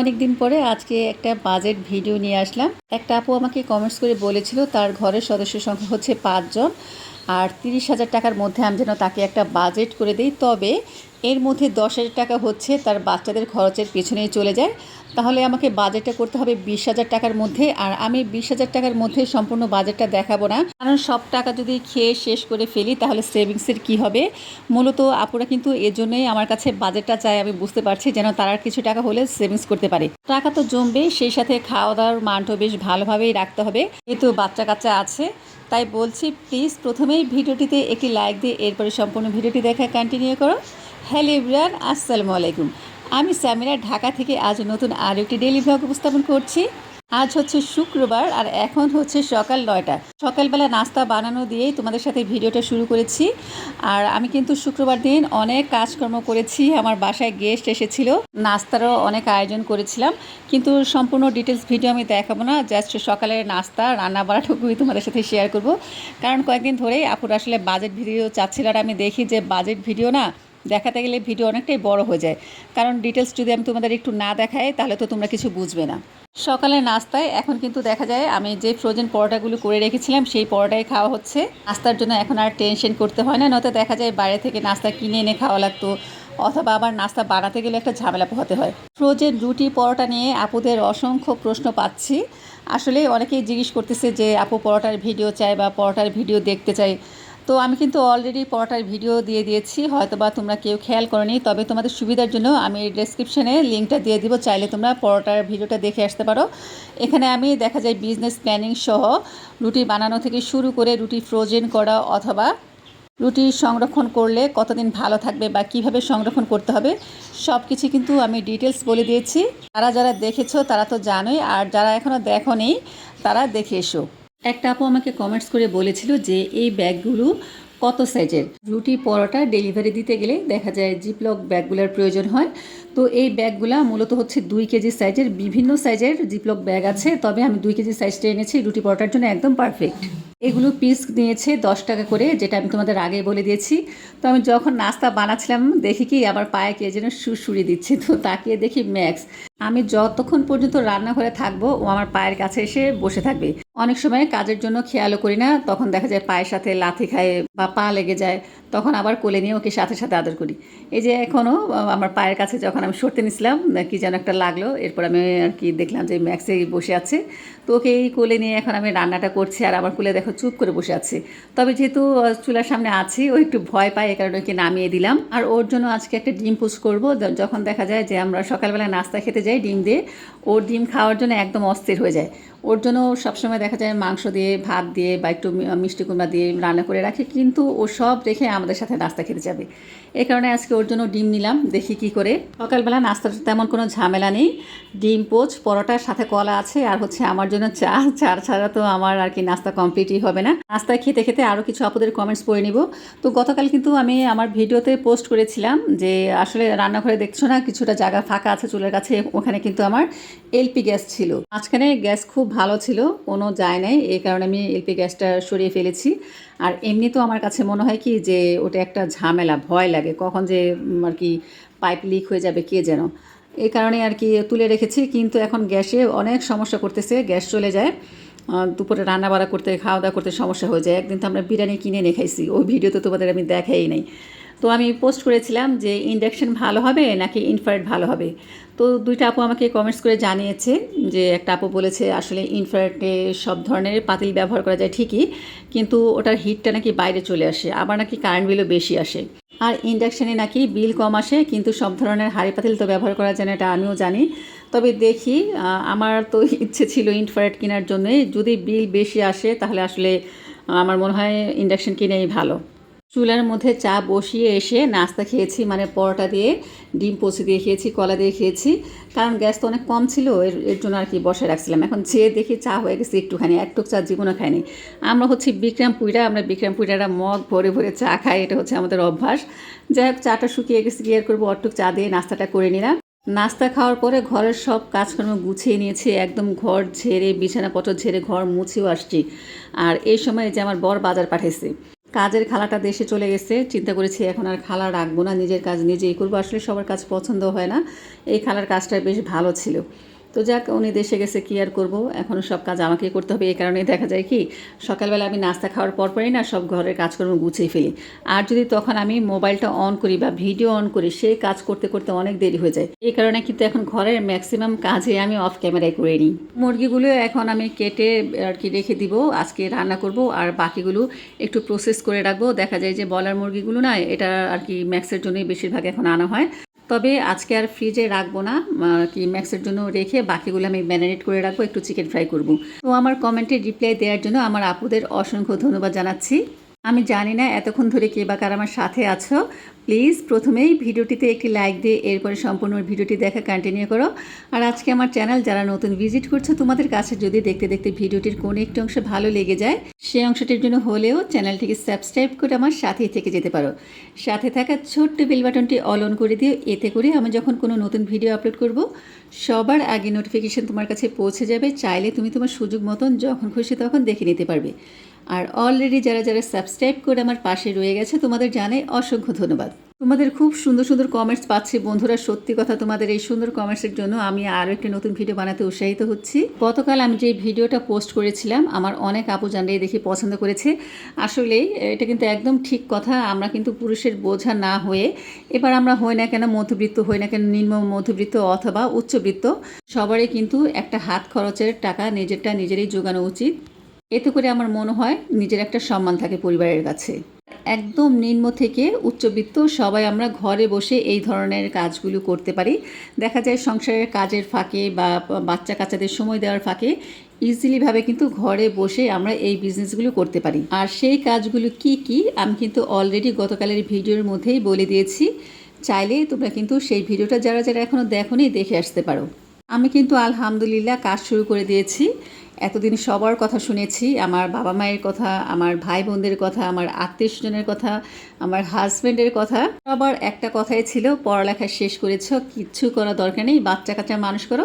অনেক দিন পরে আজকে একটা বাজেট ভিডিও নিয়ে আসলাম। একটা আপু আমাকে কমেন্টস করে বলেছিল, তার ঘরের সদস্য সংখ্যা হচ্ছে পাঁচজন, আর তিরিশ হাজার টাকার মধ্যে আমি যেন তাকে একটা বাজেট করে দিই। তবে এর মধ্যে দশ হাজার টাকা হচ্ছে তার বাচ্চাদের খরচের পেছনেই চলে যায়। তাহলে আমাকে বাজেটটা করতে হবে বিশ হাজার টাকার মধ্যে। আর আমি বিশ হাজার টাকার মধ্যে সম্পূর্ণ বাজেটটা দেখাবো না। কারণ সব টাকা যদি খেয়ে শেষ করে ফেলি, তাহলে সেভিংসের কি হবে? মূলত আপুরা কিন্তু এজন্যই আমার কাছে বাজেটটা চাই আমি বুঝতে পারছি যেন তারা কিছু টাকা হলে সেভিংস করতে পারে। টাকা তো জমবে, সেই সাথে খাওয়া দাওয়ার মানটাও বেশ ভালোভাবেই রাখতে হবে। যেহেতু বাচ্চা কাচ্চা আছে, তাই বলছি প্লিজ প্রথমেই ভিডিওটিতে একটি লাইক দিয়ে, এরপরে সম্পূর্ণ ভিডিওটি দেখা কন্টিনিউ করো। হ্যালো ইব্রান, আসসালামু আলাইকুম। আমি সামিরা, ঢাকা থেকে আজ নতুন আর একটি ডেলি ভ্লগ উপস্থাপন করছি। আজ হচ্ছে শুক্রবার আর এখন হচ্ছে সকাল নয়টা। সকালবেলা নাস্তা বানানো দিয়েই তোমাদের সাথে ভিডিওটা শুরু করেছি। আর আমি কিন্তু শুক্রবার দিন অনেক কাজকর্ম করেছি। আমার বাসায় গেস্ট এসেছিল। নাস্তারও অনেক আয়োজন করেছিলাম। কিন্তু সম্পূর্ণ ডিটেলস ভিডিও আমি দেখাবো না। জাস্ট সকালের নাস্তা, রান্না বাড়াটুকুই তোমাদের সাথে শেয়ার করব। কারণ কয়েকদিন ধরেই আপুরা আসলে বাজেট ভিডিও চাচ্ছিল আর আমি দেখি যে বাজেট ভিডিও না দেখাতে গেলে ভিডিও অনেকটাই বড় হয়ে যায়। কারণ ডিটেলস যদি আমি তোমাদের একটু না দেখাই, তাহলে তো তোমরা কিছু বুঝবে না। সকালের নাস্তায় এখন কিন্তু দেখা যায় আমি যে ফ্রোজেন পরোটাগুলো করে রেখেছিলাম, সেই পরোটাই খাওয়া হচ্ছে। নাস্তার জন্য এখন আর টেনশন করতে হয় না, নয়তো দেখা যায় বাইরে থেকে নাস্তা কিনে এনে খাওয়া লাগতো, অথবা আবার নাস্তা বানাতে গেলে একটা ঝামেলা পোহাতে হয়। ফ্রোজেন রুটি পরোটা নিয়ে আপুদের অসংখ্য প্রশ্ন পাচ্ছি। আসলে অনেকেই জিজ্ঞেস করতেছে যে, আপু পরোটার ভিডিও চাই বা পরোটার ভিডিও দেখতে চাই তো আমি কিন্তু অলরেডি পরোটার ভিডিও দিয়ে দিয়েছি হয়তো বা তোমরা কেউ খেয়াল করনি, তবে তোমাদের সুবিধার জন্য আমি ডেসক্রিপশনে লিঙ্কটা দিয়ে দিব, চাইলে তোমরা পরোটার ভিডিওটা দেখে আসতে পারো। এখানে আমি দেখা যায় বিজনেস প্ল্যানিং সহ রুটি বানানো থেকে শুরু করে রুটি ফ্রোজেন করা অথবা রুটি সংরক্ষণ করলে কতদিন ভালো থাকবে বা কীভাবে সংরক্ষণ করতে হবে সব কিছু কিন্তু আমি ডিটেলস বলে দিয়েছি। তারা যারা দেখেছ তারা তো জানোই, আর যারা এখনও দেখোনি তারা দেখে এসো। একটা আপু আমাকে কমেন্টস করে বলেছিল যে এই ব্যাগগুলো কত সাইজের রুটি, পরোটা ডেলিভারি দিতে গেলে দেখা যায় জিপলক ব্যাগগুলোর প্রয়োজন হয়। তো এই ব্যাগগুলা মূলত হচ্ছে দুই কেজি সাইজের, বিভিন্ন সাইজের জিপলক ব্যাগ আছে। তবে আমি দুই কেজি সাইজটা এনেছি, রুটি পরোটার জন্য একদম পারফেক্ট এগুলো পিস নিয়েছে দশ টাকা করে, যেটা আমি তোমাদের আগে বলে দিয়েছি। তো আমি যখন নাস্তা বানাচ্ছিলাম, দেখি কি আমার পায়ে কে যেন সুরসুরি দিচ্ছে। তো তাকিয়ে দেখি ম্যাক্স আমি যতক্ষণ পর্যন্ত রান্নাঘরে থাকব, ও আমার পায়ের কাছে এসে বসে থাকবে। অনেক সময় কাজের জন্য খেয়ালও করি না, তখন দেখা যায় পায়ের সাথে লাথি খায় বা পা লেগে যায়। তখন আবার কোলে নিয়ে ওকে সাথে সাথে আদর করি। এই যে এখনও আমার পায়ের কাছে যখন আমি সরতে নিছিলাম কি যেন একটা লাগল। এরপর আমি আর কি দেখলাম যে ম্যাক্সে বসে আছে। তো ওকে এই কোলে নিয়ে এখন আমি রান্নাটা করছি আর আমার কোলে দেখো চুপ করে বসে আছে। তবে যেহেতু চুলার সামনে আছি, ও একটু ভয় পায় এ কারণে ওকে নামিয়ে দিলাম। আর ওর জন্য আজকে একটা ডিম পোস্ট করব। যখন দেখা যায় যে আমরা সকালবেলা নাস্তা খেতে যাই ডিম দিয়ে, ওর ডিম খাওয়ার জন্য একদম অস্থির হয়ে যায়। ওর জন্য সবসময় দেখা যায় মাংস দিয়ে, ভাত দিয়ে বা একটু মিষ্টি কুমড়া দিয়ে রান্না করে রাখি, কিন্তু ও সব রেখে আমাদের সাথে নাস্তা খেতে যাবে। এই কারণে আজকে ওর জন্য ডিম নিলাম, দেখি কি করে। সকালবেলা নাস্তাটা তেমন কোনো ঝামেলা নেই। ডিম, পোচ, পরোটার সাথে কলা আছে, আর হচ্ছে আমার জন্য চা। চা ছাড়া তো আমার আর কি নাস্তা কমপ্লিটই হবে না। নাস্তায় খেতে খেতে আরও কিছু আপুদের কমেন্টস পড়ে নিব। তো গতকাল কিন্তু আমি আমার ভিডিওতে পোস্ট করেছিলাম যে, আসলে রান্নাঘরে দেখছ না, কিছুটা জায়গা ফাঁকা আছে চুলের কাছে, ওখানে কিন্তু আমার এলপি গ্যাস ছিল। মাঝখানে গ্যাস খুব ভালো ছিল, কোনো যায় নাই। এই কারণে আমি এলপি গ্যাসটা সরিয়ে ফেলেছি। আর এমনি তো আমার কাছে মনে হয় কি যে ওটা একটা ঝামেলা, ভয় লাগে। কখন যে আর কি পাইপ লিক হয়ে যাবে কে যেন। এই কারণে আর কি তুলে রেখেছি, কিন্তু এখন গ্যাসে অনেক সমস্যা করতেছে, গ্যাস চলে যায়। দুপুরে রান্না বাড়া করতে খাওয়া দাওয়া করতে সমস্যা হয়ে যায়। একদিন তো আমরা বিরিয়ানি কিনে নিয়ে খাইছি, ওই ভিডিও তো তোমাদের আমি দেখাই নাই। তো আমি পোস্ট করেছিলাম যে ইন্ডাকশান ভালো হবে নাকি ইনফ্রারেড ভালো হবে। তো দুইটা আপু আমাকে কমেন্টস করে জানিয়েছে যে একটা আপু বলেছে আসলে ইনফ্রারেডে সব ধরনের পাতিল ব্যবহার করা যায় ঠিকই, কিন্তু ওটার হিটটা নাকি বাইরে চলে আসে, আবার নাকি কারেন্ট বিলও বেশি আসে। আর ইন্ডাকশানে নাকি বিল কম আসে, কিন্তু সব ধরনের হাঁড়ি পাতিল তো ব্যবহার করা যায় না, এটা আমিও জানি। তবে দেখি আমার তো ইচ্ছে ছিল ইনফ্রারেড কেনার জন্যই যদি বিল বেশি আসে তাহলে আসলে আমার মনে হয় ইন্ডাকশান কিনেই ভালো। চুলার মধ্যে চা বসিয়ে এসে নাস্তা খেয়েছি মানে পরোটা দিয়ে, ডিম পচি দিয়ে খেয়েছি, কলা দিয়ে খেয়েছি। কারণ গ্যাস তো অনেক কম ছিল, এর এর জন্য আর কি বসে রাখছিলাম। এখন যেয়ে দেখি চা হয়ে গেছে একটুখানি একটুক চা জীবনে খাইনি আমরা হচ্ছে বিক্রমপুইরা, আমরা বিক্রমপুইরারা মগ ভরে ভরে চা খাই, এটা হচ্ছে আমাদের অভ্যাস। যাই হোক, চাটা শুকিয়ে গেছে আর করব অটুক চা দিয়ে নাস্তাটা করে নিলাম। নাস্তা খাওয়ার পরে ঘরের সব কাজকর্ম গুছিয়ে নিয়েছি, একদম ঘর ঝেড়ে, বিছানাপত্র ঝেড়ে ঘর মুছেও আসছি। আর এই সময় যে আমার বর বাজার পাঠাইছে। কাজের খালাটা দেশে চলে গেছে, চিন্তা করেছি এখন আর খালা রাখব না, নিজের কাজ নিজেই করব। আসলে সবার কাজ পছন্দ হয় না। এই খালার কাজটা বেশ ভালো ছিল। তো যাক, উনি দেশে গেছে, কি আর করব? এখনও সব কাজ আমাকেই করতে হবে, এই কারণেই দেখা যায় কি, সকালবেলা আমি নাস্তা খাওয়ার পর পরই না সব ঘরের কাজকর্ম গুছিয়ে ফেলি। আর যদি তখন আমি মোবাইলটা অন করি বা ভিডিও অন করি, সেই কাজ করতে করতে অনেক দেরি হয়ে যায়। এই কারণে কিন্তু এখন ঘরের ম্যাক্সিমাম কাজে আমি অফ ক্যামেরায় করে নিই। মুরগিগুলো এখন আমি কেটে আর কি রেখে দিব, আজকে রান্না করব, আর বাকিগুলো একটু প্রসেস করে রাখব। দেখা যায় যে বলার মুরগিগুলো না, এটা আর কি ম্যাক্সের জন্যই বেশিরভাগ এখন আনা হয়। তবে আজকে আর ফ্রিজে রাখব না কি ম্যাক্সের জন্য রেখে বাকিগুলো আমি ম্যারিনেট করে রাখব, একটু চিকেন ফ্রাই করব। তো আমার কমেন্টে রিপ্লাই দেওয়ার জন্য আমার আপুদের অসংখ্য ধন্যবাদ জানাচ্ছি। আমি জানি না এতক্ষণ ধরে কে বা কার আমার সাথে আছো। প্লিজ প্রথমেই ভিডিওটিতে একটি লাইক দিয়ে এরপরে সম্পূর্ণ ভিডিওটি দেখা কন্টিনিউ করো। আর আজকে আমার চ্যানেল যারা নতুন ভিজিট করছ, তোমাদের কাছে যদি দেখতে দেখতে ভিডিওটির কোনো একটি অংশ ভালো লেগে যায় সেই অংশটির জন্য হলেও চ্যানেলটিকে সাবস্ক্রাইব করে আমার সাথেই থেকে যেতে পারো। সাথে থাকা ছোট্ট বেল বাটনটি অল অন করে দিও। এতে করে আমি যখন কোনো নতুন ভিডিও আপলোড করব, সবার আগে নোটিফিকেশান তোমার কাছে পৌঁছে যাবে। চাইলে তুমি তোমার সুযোগ মতন যখন খুশি তখন দেখে নিতে পারবে। আর অলরেডি যারা যারা সাবস্ক্রাইব করে আমার পাশে রয়ে গেছে, তোমাদের জানাই অসংখ্য ধন্যবাদ। তোমাদের খুব সুন্দর সুন্দর কমেন্টস পাচ্ছি বন্ধুরা, সত্যি কথা তোমাদের এই সুন্দর কমেন্টসের জন্য আমি আরও একটি নতুন ভিডিও বানাতে উৎসাহিত হচ্ছি। গতকাল আমি যে ভিডিওটা পোস্ট করেছিলাম, আমার অনেক আপু জানরাই দেখি পছন্দ করেছে। আসলে এটা কিন্তু একদম ঠিক কথা, আমরা কিন্তু পুরুষের বোঝা না হয়ে, এবার আমরা হই না কেন মধ্যবিত্ত, হই না কেন নিম্ন মধ্যবিত্ত অথবা উচ্চবৃত্ত, সবারই কিন্তু একটা হাত খরচের টাকা, নিজেরটা নিজেরই জোগানো উচিত। এতে করে আমার মনে হয় নিজের একটা সম্মান থাকে পরিবারের কাছে। একদম নিম্ন থেকে উচ্চবিত্ত সবাই আমরা ঘরে বসে এই ধরনের কাজগুলো করতে পারি। দেখা যায় সংসারের কাজের ফাঁকে বা বাচ্চা কাচ্চাদের সময় দেওয়ার ফাঁকে ইজিলিভাবে কিন্তু ঘরে বসে আমরা এই বিজনেসগুলো করতে পারি। আর সেই কাজগুলো কি কি, আমি কিন্তু অলরেডি গতকালের ভিডিওর মধ্যেই বলে দিয়েছি। চাইলে তোমরা কিন্তু সেই ভিডিওটা যারা যারা এখনও দেখোনি দেখে আসতে পারো। আমি কিন্তু আলহামদুলিল্লাহ কাজ শুরু করে দিয়েছি। এতদিন সবার কথা শুনেছি, আমার বাবা মায়ের কথা, আমার ভাই বোনদের কথা, আমার আত্মীয় স্বজনের কথা, আমার হাজব্যান্ডের কথা। সবার একটা কথাই ছিল, পড়ালেখা শেষ করেছ কিচ্ছু করা দরকার নেই বাচ্চা কাচ্চা মানুষ করো,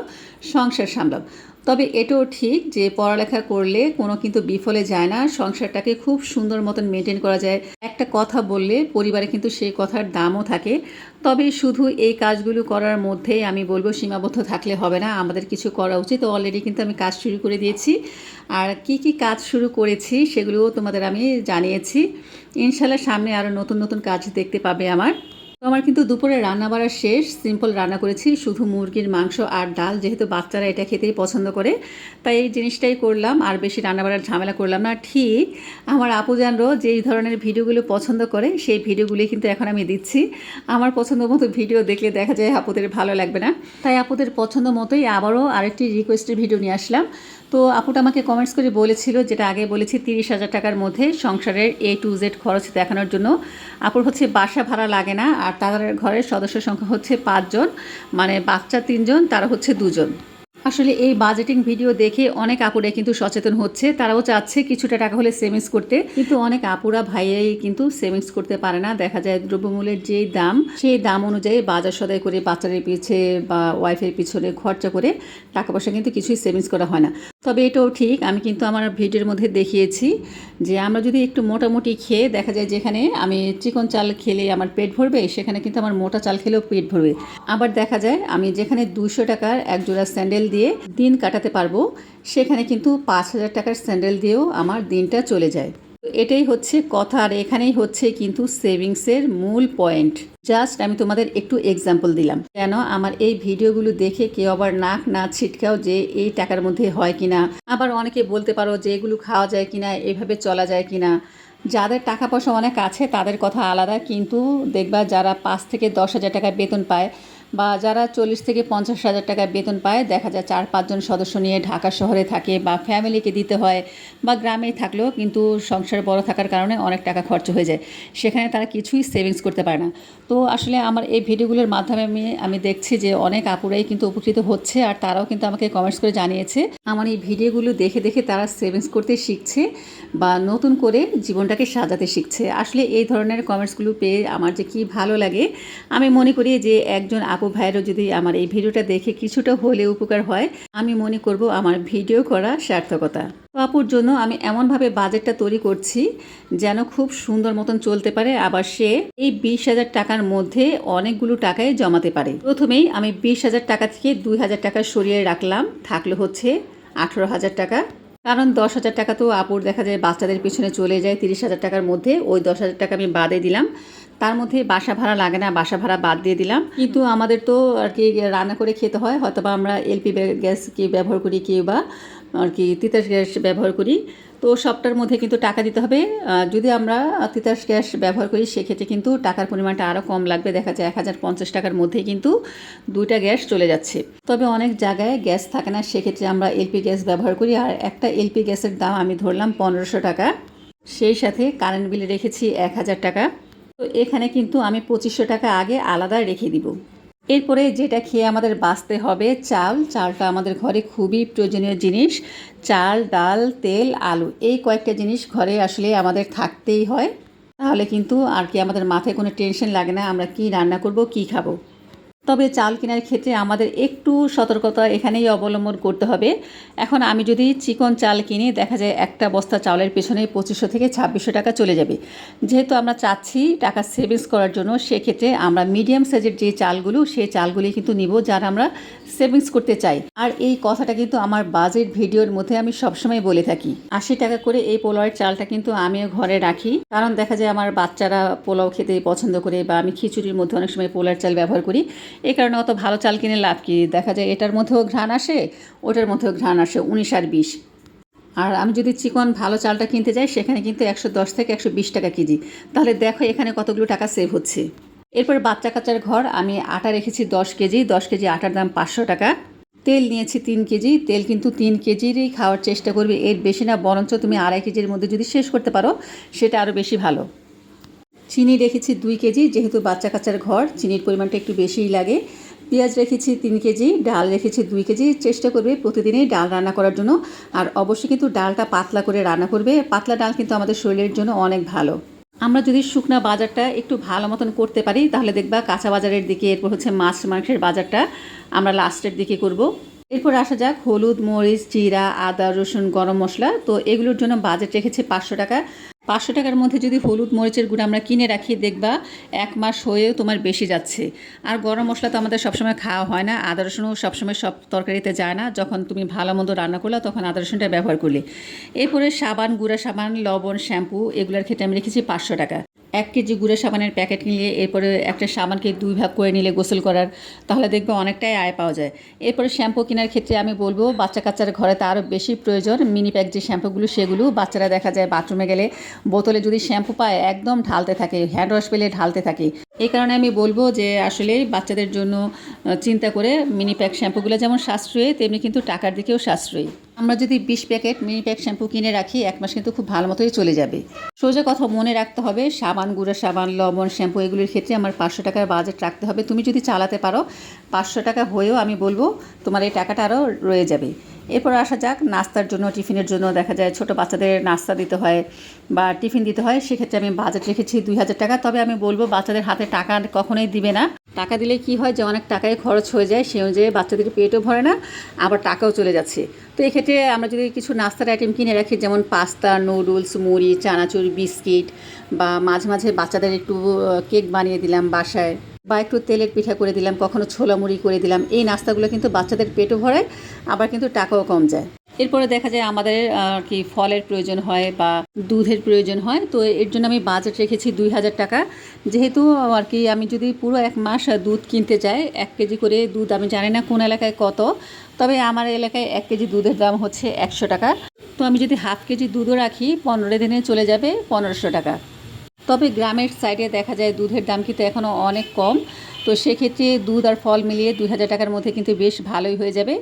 সংসার সামলাও। তবে এটাও ঠিক যে পড়ালেখা করলে কোনো কিন্তু বিফলে যায় না, সংসারটাকে খুব সুন্দর মতন মেনটেন করা যায়। একটা কথা বললে পরিবারে কিন্তু সেই কথার দামও থাকে। তবে শুধু এই কাজগুলো করার মধ্যেই আমি বলব সীমাবদ্ধ থাকলে হবে না, আমাদের কিছু করা উচিত। অলরেডি কিন্তু আমি কাজ শুরু করে দিয়েছি। আর কি কি কাজ শুরু করেছি সেগুলোও তোমাদের আমি জানিয়েছি। ইনশাল্লাহ সামনে আরও নতুন নতুন কাজ দেখতে পাবে আমার। তো আমার কিন্তু দুপুরে রান্না বাড়া শেষ, সিম্পল রান্না করেছি, শুধু মুরগির মাংস আর ডাল, যেহেতু বাচ্চারা এটা খেতেই পছন্দ করে, তাই এই জিনিসটাই করলাম, আর বেশি রান্না বাড়ার ঝামেলা করলাম না। ঠিক আমার আপুজানরাও যেই ধরনের ভিডিওগুলো পছন্দ করে, সেই ভিডিওগুলি কিন্তু এখন আমি দিচ্ছি। আমার পছন্দ মতো ভিডিও দেখলে দেখা যায় আপুদের ভালো লাগবে না। তাই আপুদের পছন্দ মতোই আবারও আরেকটি রিকোয়েস্টের ভিডিও নিয়ে আসলাম। তো আপুটা আমাকে কমেন্টস করে বলেছিল, যেটা আগে বলেছি, তিরিশ হাজার টাকার মধ্যে সংসারের এ টু জেড খরচ দেখানোর জন্য। আপুর হচ্ছে বাসা ভাড়া লাগে না আর তাদের ঘরের সদস্য সংখ্যা হচ্ছে পাঁচজন মানে বাচ্চা তিনজন তারা হচ্ছে দুজন। আসলে এই বাজেটিং ভিডিও দেখে অনেক আপুরা কিন্তু সচেতন হচ্ছে। তারাও চাচ্ছে কিছুটা টাকা হলে সেভিংস করতে। কিন্তু অনেক আপুরা ভাইয়াই কিন্তু সেভিংস করতে পারে না। দেখা যায় দ্রব্যমূল্যের যেই দাম, সেই দাম অনুযায়ী বাজার সদাই করে বাচ্চাদের পিছে বা ওয়াইফের পিছনে খরচা করে টাকা পয়সা কিন্তু কিছুই সেভিংস করা হয় না। তবে এটাও ঠিক, আমি কিন্তু আমার ভিডিওর মধ্যে দেখিয়েছি যে আমরা যদি একটু মোটামুটি খেয়ে দেখা যায় যেখানে আমি চিকন চাল খেলে আমার পেট ভরবে, সেখানে কিন্তু আমার মোটা চাল খেলেও পেট ভরবে। আবার দেখা যায় আমি যেখানে দুশো টাকার এক জোড়া স্যান্ডেল দিয়ে দিন কাটাতে পারব, সেখানে কিন্তু পাঁচ হাজার টাকার স্যান্ডেল দিয়েও আমার দিনটা চলে যায়। এটাই হচ্ছে কথা, আর এখানেই হচ্ছে কিন্তু সেভিংসের মূল পয়েন্ট। জাস্ট আমি তোমাদের একটু এক্সাম্পল দিলাম। কেন আমার এই ভিডিওগুলো দেখে কেউ আবার নাক না ছিটকাও যে এই টাকার মধ্যে হয় কিনা? আবার অনেকে বলতে পারো যে এগুলো খাওয়া যায় কিনা, এভাবে চলা যায় কিনা? যাদের টাকা পয়সা অনেক আছে, তাদের কথা আলাদা, কিন্তু দেখবা যারা পাঁচ থেকে দশ হাজার টাকা বেতন পায় বা যারা চল্লিশ থেকে পঞ্চাশ হাজার টাকা বেতন পায়, দেখা যায় চার পাঁচজন সদস্য নিয়ে ঢাকা শহরে থাকে বা ফ্যামিলিকে দিতে হয় বা গ্রামেই থাকলেও কিন্তু সংসার বড় থাকার কারণে অনেক টাকা খরচ হয়ে যায়। সেখানে তারা কিছুই সেভিংস করতে পারে না। তো আসলে আমার এই ভিডিওগুলোর মাধ্যমে আমি আমি দেখছি যে অনেক আপুরাই কিন্তু উপকৃত হচ্ছে আর তারাও কিন্তু আমাকে কমেন্টস করে জানিয়েছে। আমার এই ভিডিওগুলো দেখে দেখে তারা সেভিংস করতে শিখছে বা নতুন করে জীবনটাকে সাজাতে শিখছে। আসলে এই ধরনের কমেন্টসগুলো পেয়ে আমার যে কি ভালো লাগে, আমি মনে করি যে একজন আপু ভাইয়েরও যদি আমার এই ভিডিওটা দেখে কিছুটা হলে উপকার হয়, আমি মনে করব আমার ভিডিও করা সার্থকতা। তো আপুর জন্য আমি এমনভাবে বাজেটটা তৈরি করছি যেন খুব সুন্দর মতন চলতে পারে, আবার সে এই বিশ হাজার টাকার মধ্যে অনেকগুলো টাকায় জমাতে পারে। প্রথমেই আমি বিশ হাজার টাকা থেকে দুই হাজার টাকা সরিয়ে রাখলাম, থাকল হচ্ছে আঠেরো হাজার টাকা। কারণ দশ হাজার টাকা তো আপুর দেখা যায় বাচ্চাদের পিছনে চলে যায় তিরিশ হাজার টাকার মধ্যে, ওই দশ হাজার টাকা আমি বাদে দিলাম। তার মধ্যে বাসা ভাড়া লাগে না, বাসা ভাড়া বাদ দিয়ে দিলাম। কিন্তু আমাদের তো আর কি রান্না করে খেতে হয় হয়তো বা আমরা এলপি গ্যাস কি ব্যবহার করি কেউ বা আর কি তিতাস গ্যাস ব্যবহার করি। তো সবটার মধ্যে কিন্তু টাকা দিতে হবে। যদি আমরা তিতাস গ্যাস ব্যবহার করি, সেক্ষেত্রে কিন্তু টাকার পরিমাণটা আরও কম লাগবে। দেখা যায় এক হাজার পঞ্চাশ টাকার মধ্যেই কিন্তু দুইটা গ্যাস চলে যাচ্ছে। তবে অনেক জায়গায় গ্যাস থাকে না, সেক্ষেত্রে আমরা এলপি গ্যাস ব্যবহার করি। আর একটা এলপি গ্যাসের দাম আমি ধরলাম পনেরোশো টাকা। সেই সাথে কারেন্ট বিল রেখেছি এক হাজার টাকা। তো এখানে কিন্তু আমি পঁচিশশো টাকা আগে আলাদা রেখে দিব। এরপরে যেটা খেয়ে আমাদের বাঁচতে হবে, চাল। চালটা আমাদের ঘরে খুবই প্রয়োজনীয় জিনিস। চাল, ডাল, তেল, আলু, এই কয়েকটা জিনিস ঘরে আসলে আমাদের থাকতেই হয়। তাহলে কিন্তু আর কি আমাদের মাথায় কোনো টেনশন লাগে না, আমরা কি রান্না করব, কি খাব। তবে চাল কেনার ক্ষেত্রে আমাদের একটু সতর্কতা এখানেই অবলম্বন করতে হবে। এখন আমি যদি চিকন চাল কিনি, দেখা যায় একটা বস্তা চাউলের পেছনে পঁচিশশো থেকে ছাব্বিশশো টাকা চলে যাবে। যেহেতু আমরা চাচ্ছি টাকা সেভিংস করার জন্য, সেক্ষেত্রে আমরা মিডিয়াম সাইজের যে চালগুলো, সেই চালগুলি কিন্তু নিব যার আমরা সেভিংস করতে চাই। আর এই কথাটা কিন্তু আমার বাজেট ভিডিওর মধ্যে আমি সবসময় বলে থাকি। আশি টাকা করে এই পোলাওয়ের চালটা কিন্তু আমিও ঘরে রাখি। কারণ দেখা যায় আমার বাচ্চারা পোলাও খেতে পছন্দ করে বা আমি খিচুড়ির মধ্যে অনেক সময় পোলার চাল ব্যবহার করি। এই কারণে অত ভালো চাল কিনে লাভ কি? দেখা যায় এটার মধ্যেও ঘ্রাণ আসে, ওটার মধ্যেও ঘ্রাণ আসে, উনিশ আর বিশ। আর আমি যদি চিকন ভালো চালটা কিনতে যাই, সেখানে কিন্তু একশো দশ থেকে একশো বিশ টাকা কেজি। তাহলে দেখো এখানে কতগুলো টাকা সেভ হচ্ছে। এরপর বাচ্চা কাচ্চার ঘর, আমি আটা রেখেছি দশ কেজি দশ কেজি আটার দাম পাঁচশো টাকা। তেল নিয়েছি তিন কেজি, তেল কিন্তু তিন কেজিরই খাওয়ার চেষ্টা করবে, এর বেশি না, বরঞ্চ তুমি আড়াই কেজির মধ্যে যদি শেষ করতে পারো, সেটা আরও বেশি ভালো। চিনি রেখেছি দুই কেজি, যেহেতু বাচ্চা কাচ্চার ঘর, চিনির পরিমাণটা একটু বেশিই লাগে। পেঁয়াজ রেখেছি তিন কেজি, ডাল রেখেছি দুই কেজি। চেষ্টা করবে প্রতিদিনই ডাল রান্না করার জন্য। আর অবশ্যই কিন্তু ডালটা পাতলা করে রান্না করবে। পাতলা ডাল কিন্তু আমাদের শরীরের জন্য অনেক ভালো। আমরা যদি শুকনা বাজারটা একটু ভালো মতন করতে পারি, তাহলে দেখবা কাঁচা বাজারের দিকে, এরপর হচ্ছে মাছ মাংসের বাজারটা আমরা লাস্টের দিকে করব। এরপর আসা যাক, হলুদ, মরিচ, জিরা, আদা, রসুন, গরম মশলা। তো এগুলোর জন্য বাজেট রেখেছে পাঁচশো টাকা। পাঁচশো টাকার মধ্যে যদি হলুদ মরিচের গুঁড়ো আমরা কিনে রাখি, দেখবা এক মাস হয়েও তোমার বেশি যাচ্ছে। আর গরম মশলা তো আমাদের সবসময় খাওয়া হয় না, আদা রসুনও সবসময় সব তরকারিতে যায় না। যখন তুমি ভালো মন্দ রান্না করলে, তখন আদা রসুনটা ব্যবহার করলে। এরপরে সাবান, গুঁড়া সাবান, লবণ, শ্যাম্পু, এগুলোর ক্ষেত্রে আমি রেখেছি পাঁচশো টাকা। এক কেজি গুঁড়ো সাবানের প্যাকেট নিয়ে এরপরে একটা সাবানকে দুই ভাগ করে নিলে গোসল করার, তাহলে দেখবে অনেকটাই আয় পাওয়া যায়। এরপরে শ্যাম্পু কেনার ক্ষেত্রে আমি বলব, বাচ্চা কাচ্চার ঘরে তো আরও বেশি প্রয়োজন। মিনি প্যাক যে শ্যাম্পুগুলো, সেগুলো বাচ্চারা দেখা যায় বাথরুমে গেলে বোতলে যদি শ্যাম্পু পায়, একদম ঢালতে থাকে হ্যান্ড ওয়াশ পেলে ঢালতে থাকে। এই কারণে আমি বলব যে আসলে বাচ্চাদের জন্য চিন্তা করে মিনি প্যাক শ্যাম্পুগুলো যেমন সাশ্রয়ী, তেমনি কিন্তু টাকার দিকেও সাশ্রয়ী। আমরা যদি বিশ প্যাকেট মিনি প্যাক শ্যাম্পু কিনে রাখি, এক মাস কিন্তু খুব ভালো মতোই চলে যাবে। সোজা কথা মনে রাখতে হবে, সাবান গুঁড়ো সাবান, লবণ শ্যাম্পু এগুলির ক্ষেত্রে আমার পাঁচশো টাকার বাজেট রাখতে হবে। তুমি যদি চালাতে পারো, পাঁচশো টাকা হয়েও আমি বলব, তোমার এই টাকাটা আরও রয়ে যাবে। এরপর আসা যাক, নাস্তার জন্য, টিফিনের জন্য দেখা যায় ছোট বাচ্চাদের নাস্তা দিতে হয় বা টিফিন দিতে হয়। সেক্ষেত্রে আমি বাজেট রেখেছি দুই হাজার টাকা। তবে আমি বলব, বাচ্চাদের হাতে টাকা কখনোই দিবে না। টাকা দিলে কি হয় যে অনেক টাকাই খরচ হয়ে যায়, সেই অনুযায়ী বাচ্চাদের পেটও ভরে না, আবার টাকাও চলে যাচ্ছে। তো এক্ষেত্রে আমরা যদি কিছু নাস্তার আইটেম কিনে রাখি, যেমন পাস্তা নুডলস মুড়ি, চানাচুর, বিস্কিট বা মাঝে মাঝে বাচ্চাদের একটু কেক বানিয়ে দিলাম বাসায়। বা একটু তেলের পিঠা করে দিলাম, কখনো ছোলা মুড়ি করে দিলাম, এই নাস্তাগুলো কিন্তু বাচ্চাদের পেটও ভরায়, আবার কিন্তু টাকাও কম যায়। এরপরে দেখা যায় আমাদের আর কি ফলের প্রয়োজন হয় বা দুধের প্রয়োজন হয়, তো এর জন্য আমি বাজেট রেখেছি দুই হাজার টাকা। যেহেতু আর কি আমি যদি পুরো এক মাস দুধ কিনতে যাই, এক কেজি করে দুধ আমি জানি না কোন এলাকায় কত, তবে আমার এলাকায় এক কেজি দুধের দাম হচ্ছে একশো টাকা। তো আমি যদি হাফ কেজি দুধও রাখি, পনেরো দিনে চলে যাবে পনেরোশো টাকা। তবে গ্রামের সাইডে দেখা যায় দুধের দাম কিন্তু এখনও অনেক কম। তো সেক্ষেত্রে দুধ আর ফল মিলিয়ে দুই হাজার টাকার মধ্যে কিন্তু বেশ ভালোই হয়ে যাবে।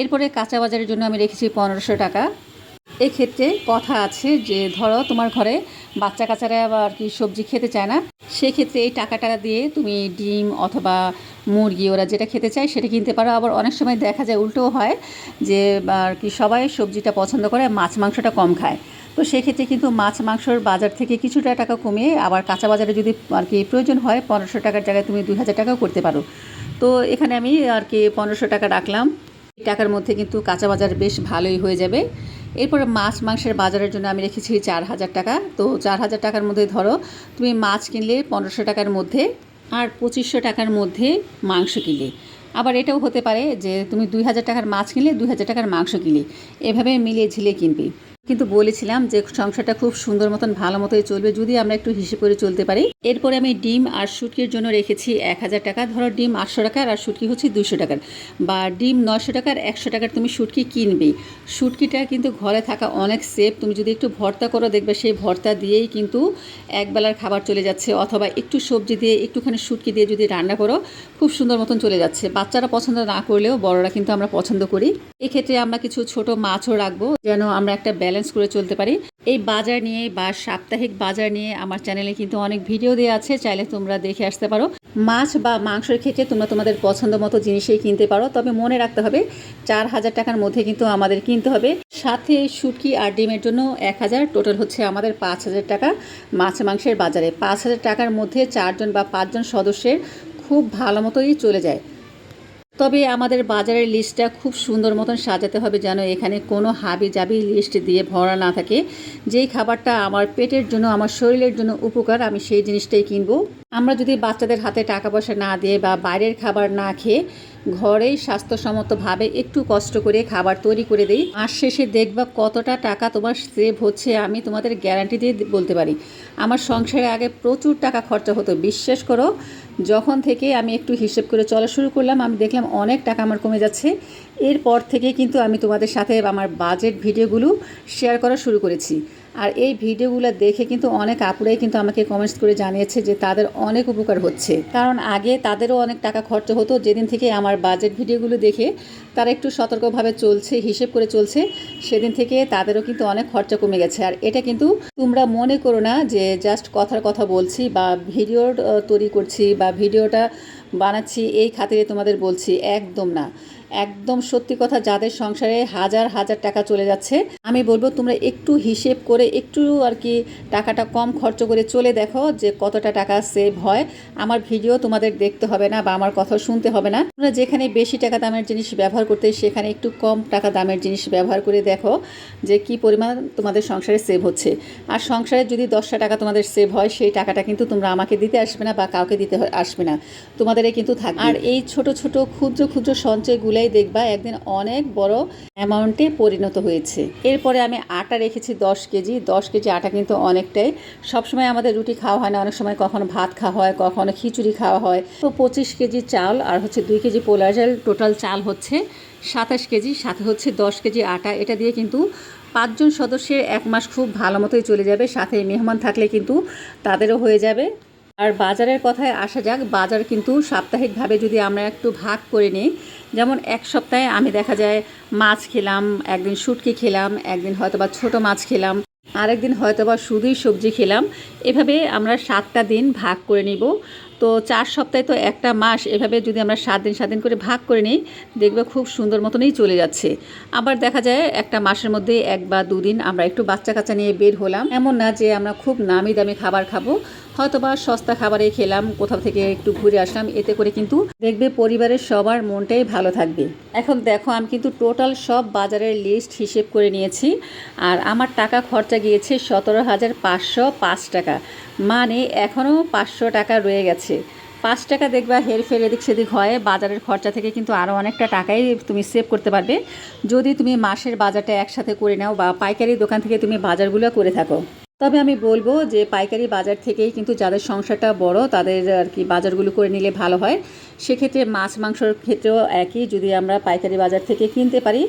এরপরে কাঁচা বাজারের জন্য আমি রেখেছি পনেরোশো টাকা। এক্ষেত্রে কথা আছে যে, ধরো তোমার ঘরে বাচ্চা আবার আর কি সবজি খেতে চায় না, সেক্ষেত্রে এই টাকাটা দিয়ে তুমি ডিম অথবা মুরগি ওরা যেটা খেতে চায় সেটা কিনতে পারো। আবার অনেক সময় দেখা যায় উল্টোও হয় যে আর কি সবাই সবজিটা পছন্দ করে, মাছ মাংসটা কম খায়। তো সেক্ষেত্রে কিন্তু মাছ মাংসর বাজার থেকে কিছুটা টাকা কমিয়ে আবার কাঁচা বাজারে যদি আর কি প্রয়োজন হয় পনেরোশো টাকার জায়গায় তুমি দুই হাজার টাকাও করতে পারো। তো এখানে আমি আর কি পনেরোশো টাকা রাখলাম। এই টাকার মধ্যে কিন্তু কাঁচা বাজার বেশ ভালোই হয়ে যাবে। এরপরে মাছ মাংসের বাজারের জন্য আমি রেখেছি চার হাজার টাকা। তো চার হাজার টাকার মধ্যে ধরো তুমি মাছ কিনলে পনেরোশো টাকার মধ্যে আর পঁচিশশো টাকার মধ্যে মাংস কিনলে। আবার এটাও হতে পারে যে তুমি দুই হাজার টাকার মাছ কিনলে দুই হাজার টাকার মাংস কিনলে। এভাবে মিলিয়ে ঝিলিয়ে কিনবে। কিন্তু বলেছিলাম যে সংসারটা খুব সুন্দর মতন, ভালো মতোই চলবে, যদি আমরা একটু হিসেব করে চলতে পারি। এরপরে আমি ডিম আর শুটকির জন্য রেখেছি এক হাজার টাকা। ধরো ডিম আটশো টাকার আর শুটকি হচ্ছে দুশো টাকার। বা ডিম নশো টাকার, একশো টাকার তুমি শুটকি কিনবে শুটকিটা কিন্তু ঘরে থাকা অনেক সেফ তুমি যদি একটু ভর্তা করো, দেখবে সেই ভর্তা দিয়েই কিন্তু একবেলার খাবার চলে যাচ্ছে। অথবা একটু সবজি দিয়ে, একটুখানি শুটকি দিয়ে যদি রান্না করো, খুব সুন্দর মতন চলে যাচ্ছে। বাচ্চারা পছন্দ না করলেও বড়রা কিন্তু আমরা পছন্দ করি। এক্ষেত্রে আমরা কিছু ছোট মাছও রাখব, যেন আমরা একটা ব্যালেন্স করে চলতে পারি। এই বাজার নিয়ে বা সাপ্তাহিক বাজার নিয়ে আমার চ্যানেলে কিন্তু অনেক ভিডিও দেওয়া আছে, চাইলে তোমরা দেখে আসতে পারো। মাছ বা মাংসের ক্ষেত্রে তোমরা তোমাদের পছন্দ মতো জিনিসই কিনতে পারো, তবে মনে রাখতে হবে চার হাজার টাকার মধ্যে কিন্তু আমাদের কিনতে হবে। সাথে শুটকি আর ডিমের জন্য এক হাজার টোটাল হচ্ছে আমাদের পাঁচ হাজার টাকা মাছ মাংসের বাজারে। পাঁচ হাজার টাকার মধ্যে চারজন বা পাঁচজন সদস্যের খুব ভালো মতোই চলে যায়। তবে আমাদের বাজারের লিস্টটা খুব সুন্দর মতন সাজাতে হবে যেন এখানে কোনো হাবি জাবি লিস্ট দিয়ে ভরা না থাকে। যেই খাবারটা আমার পেটের জন্য, আমার শরীরের জন্য উপকার, আমি সেই জিনিসটাই কিনবো। আমরা যদি বাচ্চাদের হাতে টাকা পয়সা না দিয়ে বা বাইরের খাবার না খেয়ে ঘরেই স্বাস্থ্যসম্মতভাবে একটু কষ্ট করে খাবার তৈরি করে দিই, মাস শেষে দেখবা কতটা টাকা তোমার সেভ হচ্ছে আমি তোমাদের গ্যারান্টি দিয়ে বলতে পারি। আমার সংসারে আগে প্রচুর টাকা খরচা হতো, বিশ্বাস করো। যখন থেকে আমি একটু হিসেব করে চলা শুরু করলাম, আমি দেখলাম অনেক টাকা আমার কমে যাচ্ছে। এরপর থেকে কিন্তু আমি তোমাদের সাথে আমার বাজেট ভিডিওগুলো শেয়ার করা শুরু করেছি। আর এই ভিডিওগুলো দেখে কিন্তু অনেক আপুরাই কিন্তু আমাকে কমেন্টস করে জানিয়েছে যে তাদের অনেক উপকার হচ্ছে। কারণ আগে তাদেরও অনেক টাকা খরচ হতো, যেদিন থেকে আমার বাজেট ভিডিওগুলো দেখে তারা একটু সতর্কভাবে চলছে, হিসেব করে চলছে, সেদিন থেকে তাদেরও কিন্তু অনেক খরচা কমে গেছে। আর এটা কিন্তু তোমরা মনে করো না যে জাস্ট কথার কথা বলছি বা ভিডিও তৈরি করছি বা ভিডিওটা বানাচ্ছি এই খাতিরে তোমাদের বলছি, একদম না। একদম সত্যি কথা, যাদের সংসারে হাজার হাজার টাকা চলে যাচ্ছে, আমি বলব তোমরা একটু হিসেব করে একটু আর কি টাকাটা কম খরচ করে চলে দেখো যে কতটা টাকা সেভ হয়। আমার ভিডিও তোমাদের দেখতে হবে না বা আমার কথা শুনতে হবে না। তোমরা যেখানে বেশি টাকা দামের জিনিস ব্যবহার করতে, সেখানে একটু কম টাকা দামের জিনিস ব্যবহার করে দেখো যে কি পরিমাণ তোমাদের সংসারে সেভ হচ্ছে। আর সংসারে যদি দশটা টাকা তোমাদের সেভ হয়, সেই টাকাটা কিন্তু তোমরা আমাকে দিতে আসবে না বা কাউকে দিতে আসবে না। তোমাদের কিন্তু থাকবে। আর এই ছোট ছোট, ক্ষুদ্র ক্ষুদ্র সঞ্চয়গুলাই দেখবা একদিন অনেক বড় অ্যামাউন্টে পরিণত হয়েছে। এরপরে আমি আটা রেখেছি দশ কেজি। দশ কেজি আটা কিন্তু অনেকটাই। সবসময় আমাদের রুটি খাওয়া হয় না। অনেক সময় কখনো ভাত খাওয়া হয়, কখনো খিচুড়ি খাওয়া হয়। তো পঁচিশ কেজি চাল আর হচ্ছে দুই কেজি পোলার চাল, টোটাল চাল হচ্ছে সাতাশ কেজি, সাথে হচ্ছে দশ কেজি আটা। এটা দিয়ে কিন্তু পাঁচজন সদস্যের এক মাস খুব ভালো মতোই চলে যাবে। সাথে মেহমান থাকলে কিন্তু তাদেরও হয়ে যাবে। আর বাজারের কথায় আসা যাক, বাজার কিন্তু সাপ্তাহিকভাবে যদি আমরা একটু ভাগ করে নিই যেমন এক সপ্তাহে আমি দেখা যায় মাছ খেলাম, একদিন শুটকি খেলাম, একদিন হয়তো বা ছোটো মাছ খেলাম, আরেকদিন হয়তো বা শুধুই সবজি খেলাম। এভাবে আমরা সাতটা দিন ভাগ করে নিব। তো চার সপ্তাহে তো একটা মাস, এভাবে যদি আমরা সাত দিন সাত দিন করে ভাগ করে নিই, দেখবে খুব সুন্দর মতনই চলে যাচ্ছে। আবার দেখা যায় একটা মাসের মধ্যে এক বা দুদিন আমরা একটু বাচ্চা কাচ্চা নিয়ে বের হলাম। এমন না যে আমরা খুব নামি দামি খাবার খাব। হয়তো বা সস্তা খাবারে খেলাম, কোথাও থেকে একটু ঘুরে আসলাম, এতে করে কিন্তু দেখবে পরিবারের সবার মনটাই ভালো থাকবে। এখন দেখো, আমি কিন্তু টোটাল সব বাজারের লিস্ট হিসেব করে নিয়েছি। আর আমার টাকা খরচা গিয়েছে সতেরো হাজার পাঁচশো পাঁচ টাকা। মানে এখনও পাঁচশো টাকা রয়ে গেছে। পাঁচ টাকা দেখবা হেরফের এদিক সেদিক হয়, বাজারের খরচা থেকে কিন্তু আরও অনেকটা টাকাই তুমি সেভ করতে পারবে। যদি তুমি মাসের বাজারটা একসাথে করে নাও বা পাইকারি দোকান থেকে তুমি বাজারগুলো করে থাকো। তবে আমি বলব যে পাইকারি বাজার থেকেই কিন্তু যাদের সংসারটা বড়, তাদের আর কি বাজারগুলো করে নিলে ভালো হয়। সেক্ষেত্রে মাছ, মাংসর ক্ষেত্রেও একই, যদি আমরা পাইকারি বাজার থেকে কিনতে পারি।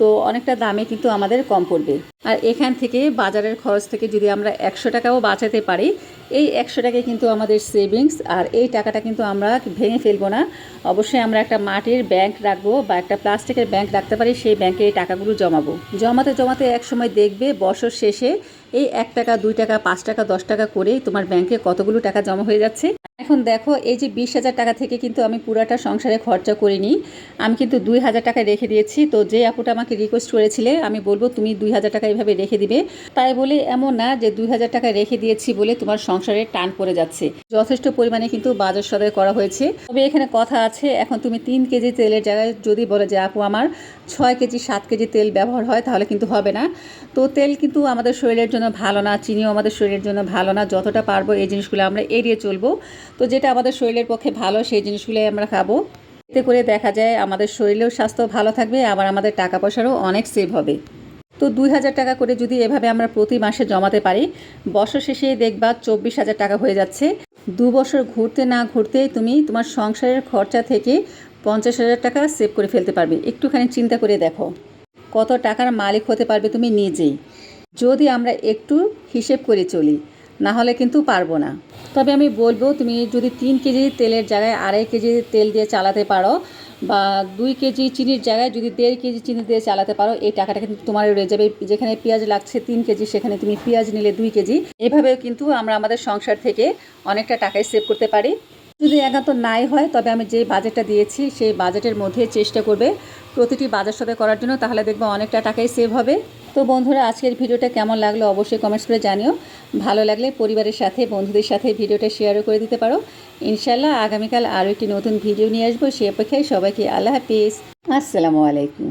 তো অনেকটা দামে কিন্তু আমাদের কম পড়বে। আর এখান থেকে বাজারের খরচ থেকে যদি আমরা একশো টাকাও বাঁচাতে পারি, এই একশো টাকায় কিন্তু আমাদের সেভিংস আর এই টাকাটা কিন্তু আমরা ভেঙে ফেলব না। অবশ্যই আমরা একটা মাটির ব্যাংক রাখব বা একটা প্লাস্টিকের ব্যাংক রাখতে পারি, সেই ব্যাংকে এই টাকাগুলো জমাবো। জমাতে জমাতে এক সময় দেখবে বছর শেষে এই এক টাকা, দুই টাকা, পাঁচ টাকা, দশ টাকা করেই তোমার ব্যাংকে কতগুলো টাকা জমা হয়ে যাচ্ছে। এখন দেখো, এই যে বিশ হাজার টাকা থেকে কিন্তু আমি পুরাটা সংসারে খরচা করিনি। আমি কিন্তু দুই হাজার টাকা রেখে দিয়েছি। তো যে আপুটা আমাকে রিকোয়েস্ট করেছিলে, আমি বলব তুমি দুই হাজার টাকা এইভাবে রেখে দিবে। তাই বলে এমন না যে দুই হাজার টাকা রেখে দিয়েছি বলে তোমার সংসারে টান পড়ে যাচ্ছে। যথেষ্ট পরিমাণে কিন্তু বাজার সদাই করা হয়েছে। তবে এখানে কথা আছে, এখন তুমি তিন কেজি তেলের জায়গায় যদি বলে যে আপু আমার ছয় কেজি, সাত কেজি তেল ব্যবহার হয়, তাহলে কিন্তু হবে না। তো তেল কিন্তু আমাদের শরীরের জন্য ভালো না, চিনিও আমাদের শরীরের জন্য ভালো না। যতটা পারব এই জিনিসগুলো আমরা এড়িয়ে চলবো। তো যেটা আমাদের শরীরের পক্ষে ভালো, সেই জিনিসগুলোই আমরা খাব। এতে করে দেখা যায় আমাদের শরীরেও স্বাস্থ্য ভালো থাকবে, আবার আমাদের টাকা পয়সারও অনেক সেভ হবে। তো দুই হাজার টাকা করে যদি এভাবে আমরা প্রতি মাসে জমাতে পারি, বছর শেষে দেখবা চব্বিশ হাজার টাকা হয়ে যাচ্ছে। দু বছর ঘুরতে না ঘুরতেই তুমি তোমার সংসারের খরচা থেকে পঞ্চাশ হাজার টাকা সেভ করে ফেলতে পারবে। একটুখানি চিন্তা করে দেখো, কত টাকার মালিক হতে পারবে তুমি নিজেই। যদি আমরা একটু হিসেব করে চলি না হলে কিন্তু পারব না। তবে আমি বলব, তুমি যদি তিন কেজি তেলের জায়গায় আড়াই কেজি তেল দিয়ে চালাতে পারো বা দুই কেজি চিনির জায়গায় যদি দেড় কেজি চিনি দিয়ে চালাতে পারো, এই টাকাটা কিন্তু তোমার রয়ে যাবে। যেখানে পেঁয়াজ লাগছে তিন কেজি, সেখানে তুমি পেঁয়াজ নিলে দুই কেজি। এভাবে কিন্তু আমরা আমাদের সংসার থেকে অনেকটা টাকাই সেভ করতে পারি। যদি একান্ত নাই হয়, তবে আমি যে বাজেটটা দিয়েছি, সেই বাজেটের মধ্যে চেষ্টা করবে প্রতিটি বাজার সাথে করার জন্য। তাহলে দেখব অনেকটা টাকাই সেভ হবে। তো বন্ধুরা, আজকের ভিডিওটা কেমন লাগল অবশ্যই কমেন্টস করে জানিও। ভালো লাগলে পরিবারের সাথে, বন্ধুদের সাথে ভিডিওটা শেয়ারও করে দিতে পারো। ইনশাল্লাহ আগামীকাল আরও একটি নতুন ভিডিও নিয়ে আসব। সে অপেক্ষায় সবাইকে আল্লাহ হাফিজ। আসসালামু আলাইকুম।